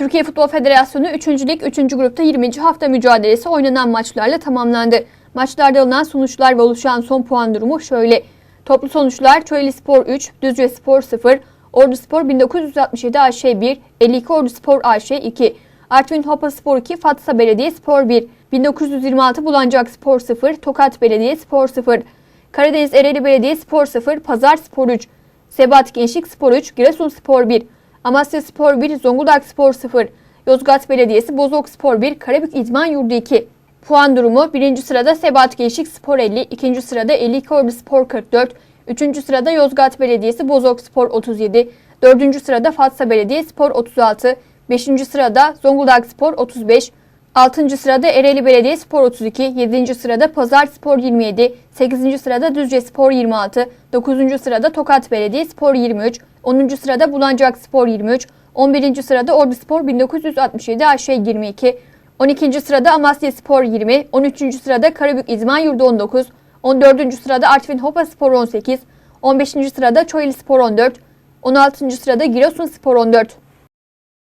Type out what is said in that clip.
Türkiye Futbol Federasyonu 3. Lig 3. grupta 20. hafta mücadelesi oynanan maçlarla tamamlandı. Maçlarda alınan sonuçlar ve oluşan son puan durumu şöyle. Toplu sonuçlar Çoyeli Spor 3, Düzce Spor 0, Ordu Spor 1967 AŞ 1, 52 Ordu Spor AŞ 2, Artvin Hopa Spor 2, Fatsa Belediye Spor 1, 1926 Bulancak Spor 0, Tokat Belediye Spor 0, Karadeniz Ereğli Belediye Spor 0, Pazar Spor 3, Sebat Gençlik Spor 3, Giresun Spor 1, Amasya Spor 1, Zonguldak Spor 0, Yozgat Belediyesi Bozok Spor 1, Karabük İdman Yurdu 2. Puan durumu 1. sırada Sebat Gençlik Spor 50, 2. sırada 52 Ordu Spor 44, 3. sırada Yozgat Belediyesi Bozok Spor 37, 4. sırada Fatsa Belediye Spor 36, 5. sırada Zonguldak Spor 35, 6. sırada Ereğli Belediye Spor 32, 7. sırada Pazar Spor 27, 8. sırada Düzce Spor 26, 9. sırada Tokat Belediye Spor 23, 10. sırada Bulancak Spor 23, 11. sırada Ordu Spor 1967 AŞ 22, 12. sırada Amasya Spor 20, 13. sırada Karabük İzman Yurdu 19, 14. sırada Artvin Hopa Spor 18, 15. sırada Çoyeli Spor 14, 16. sırada Giresun Spor 14.